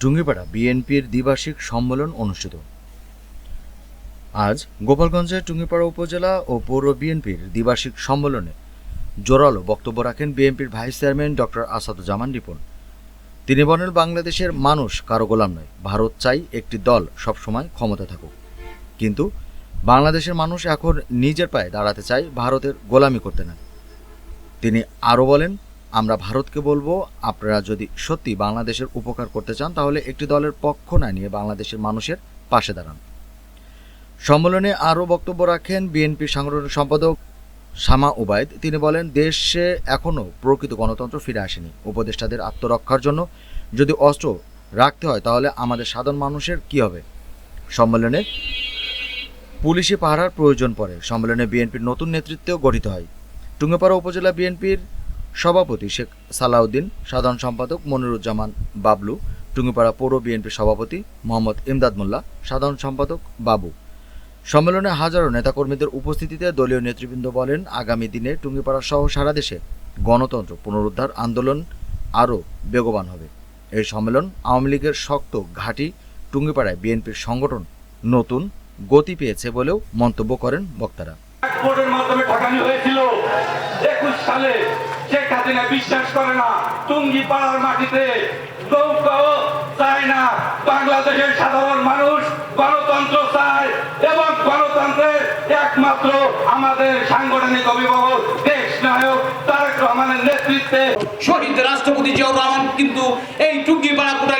টুঙ্গিপাড়া বিএনপির দ্বিবার্ষিক সম্মেলন অনুষ্ঠিত। আজ গোপালগঞ্জের টুঙ্গিপাড়া উপজেলা ও পৌর বিএনপির দ্বিবার্ষিক সম্মেলনে জোরালো বক্তব্য রাখেন বিএনপির vice chairman doctor Asaduzzaman Ripon. তিনি বলেন, বাংলাদেশের মানুষ কারও গোলাম নয়, ভারত চাই একটি দল সবসময় ক্ষমতা থাকুক। কিন্তু বাংলাদেশের মানুষ এখন নিজের পায়ে দাঁড়াতে চায় ভারতের গোলামি করতে না। তিনি আরও বলেন, আমরা ভারতকে বলব, আপনারা যদি সত্যি বাংলাদেশের উপকার করতে চান, তাহলে একটি দলের পক্ষ না নিয়ে বাংলাদেশের মানুষের পাশে দাঁড়ান। সম্মেলনে আরও বক্তব্য রাখেন বিএনপির সাংগঠনিক সম্পাদক শামা উবায়দ তিনি বলেন, দেশে এখনও প্রকৃত গণতন্ত্র ফিরে আসেনি। উপদেষ্টাদের আত্মরক্ষার জন্য যদি অস্ত্র রাখতে হয়, তাহলে আমাদের সাধারণ মানুষের কি হবে? সম্মেলনে পুলিশি পাহারার প্রয়োজন পড়ে। সম্মেলনে বিএনপির নতুন নেতৃত্বেও গঠিত হয়। টুঙ্গিপাড়া উপজেলা বিএনপির সভাপতি শেখ সালাউদ্দিন, সাধারণ সম্পাদক মনিরুজ্জামান বাবলু, টুঙ্গিপাড়া পৌর বিএনপির সভাপতি মোহাম্মদ ইমদাদ মোল্লা, সাধারণ সম্পাদক বাবু। সম্মেলনে হাজারো নেতাকর্মীদের উপস্থিতিতে দলীয় নেতৃবৃন্দ বলেন, আগামী দিনে টুঙ্গিপাড়া সহ সারা দেশে গণতন্ত্র পুনরুদ্ধার আন্দোলন আরও বেগবান হবে। এই সম্মেলন আওয়ামী লীগের শক্ত ঘাঁটি, টুঙ্গিপাড়ায় বিএনপির সংগঠন নতুন গতি পেয়েছে বলেও মন্তব্য করেন বক্তারা। মাধ্যমে ঠকানি হয়েছিল। একুশ সালে শেখ হাসিনা বিশ্বাস করে না টুঙ্গি পাড়ার মাটিতে। নৌকাও চায় না বাংলাদেশের সাধারণ মানুষ গণতন্ত্র চায় এবং গণতন্ত্রের একমাত্র আমাদের সাংগঠনিক অভিভাবক দেশ নায়ক তারেক রহমানের নেতৃত্বে। শহীদ রাষ্ট্রপতি জিয়াউর রহমান কিন্তু এই টুঙ্গিপাড়া কোটালীপাড়ার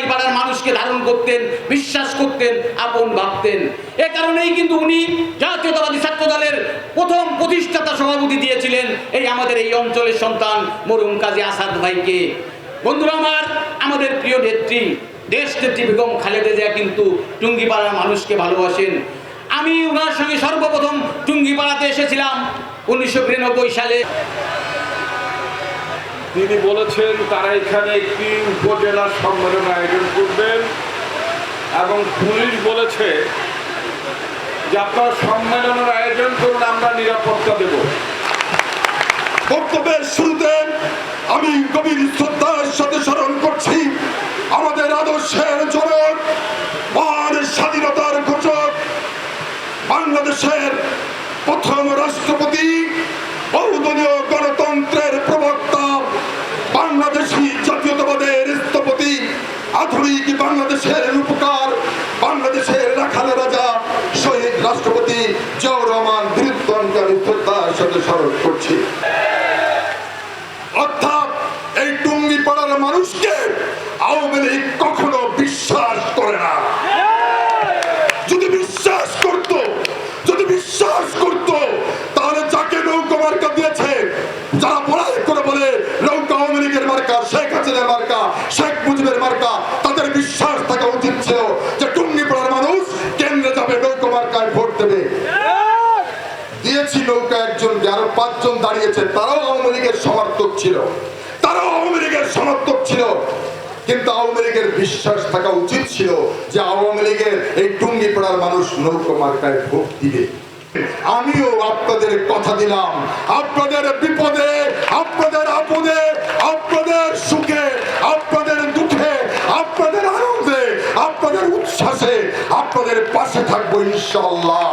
মানুষকে ধারণ করতেন, বিশ্বাস করতেন, আপন ভাবতেন। এ কারণেই কিন্তু উনি জাতীয়তাবাদী ছাত্র দলের প্রথম প্রতিষ্ঠাতা সভাপতি দিয়েছিলেন এই আমাদের এই অঞ্চলের সন্তান মরুম কাজী আসাদ ভাইকে। বন্ধুরা আমার, আমাদের প্রিয় নেত্রী, দেশ নেত্রী বেগম খালেদা জিয়া কিন্তু টুঙ্গিপাড়ার মানুষকে ভালোবাসেন। আমি ওনার সঙ্গে সর্বপ্রথম টুঙ্গিপাড়াতে এসেছিলাম উনিশশো বিরানব্বই সালে। তিনি বলেছেন, তারা এখানে একটি উপজেলা সম্মেলন আয়োজন করবেন এবং পুলিশ বলেছে যে আপনারা সম্মেলনের আয়োজন করুন, আমরা নিরাপত্তা দেব। বক্তব্যের শুরুতে আমি গভীর শ্রদ্ধার সাথে স্মরণ করছি, আমাদের আদর্শের জনক, মহান স্বাধীনতার ঘোষক, বাংলাদেশের প্রথম রাষ্ট্রপতি, বহুদলীয় গণতন্ত্রের আওয়ামী লীগ কখনো দিয়েছি নৌকা একজনকে আরও পাঁচজন দাঁড়িয়েছে, তারাও আওয়ামী লীগের সমর্থক ছিল। তারাও আওয়ামী লীগের সমর্থক ছিল। কিন্তু আওয়ামী লীগের বিশ্বাস থাকা উচিত ছিল যে আওয়ামী লীগের এই টুঙ্গি পাড়ার মানুষ নৌকা মার্কায় ভোট দিবে। আমিও আপনাদের কথা দিলাম। আপনাদের বিপদে, আপনাদের আপদে, আপনাদের সুখে, আপনাদের দুঃখে, আপনাদের আনন্দে, আপনাদের উচ্ছ্বাসে, আপনাদের পাশে থাকব ইনশাআল্লাহ।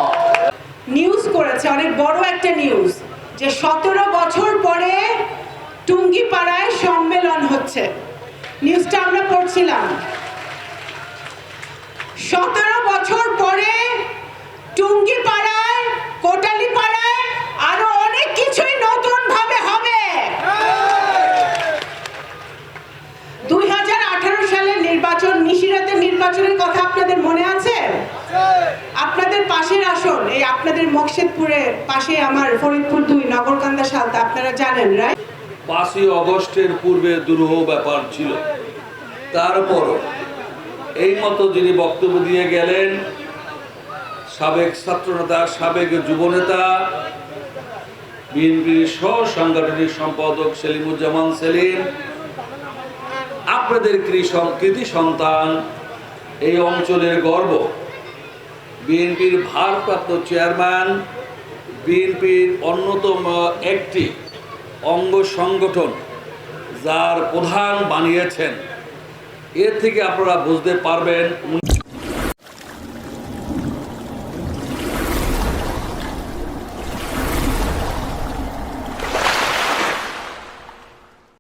নিউজ করেছে অনেক বড় একটা নিউজ যে সতেরো বছর পরে টুঙ্গিপাড়ায় সম্মেলন হচ্ছে। নিউজটা আমরা পড়ছিলাম। সতেরো বছর পরে টুঙ্গিপাড়ায় কোটালীপাড়ায় আরও অনেক কিছুই নতুন ভাবে হবে। দুই সালের নির্বাচন নিশিরাতের নির্বাচনের কথা আপনাদের মনে আছে? আপনাদের পাশের আসন, এই আপনাদের মকসেদপুরের পাশে আমার ফরিদপুর দুই, নগরকান্দা সালতা, আপনারা জানেন রাইট পাঁচই অগস্টের পূর্বে দুরূহ ব্যাপার ছিল। তারপরও এই মতো যিনি বক্তব্য দিয়ে গেলেন, সাবেক ছাত্রনেতা, সাবেক যুবনেতা বিএনপির সহ সাংগঠনিক সম্পাদক সেলিমুজ্জামান সেলিম, আপনাদের কৃষক, কৃতি সন্তান, এই অঞ্চলের গর্ব বিএনপির ভারপ্রাপ্ত চেয়ারম্যান, বিএনপির অন্যতম একটি অঙ্গ সংগঠন যার প্রধান বানিয়েছেন। এর থেকে আপনারা বুঝতে পারবেন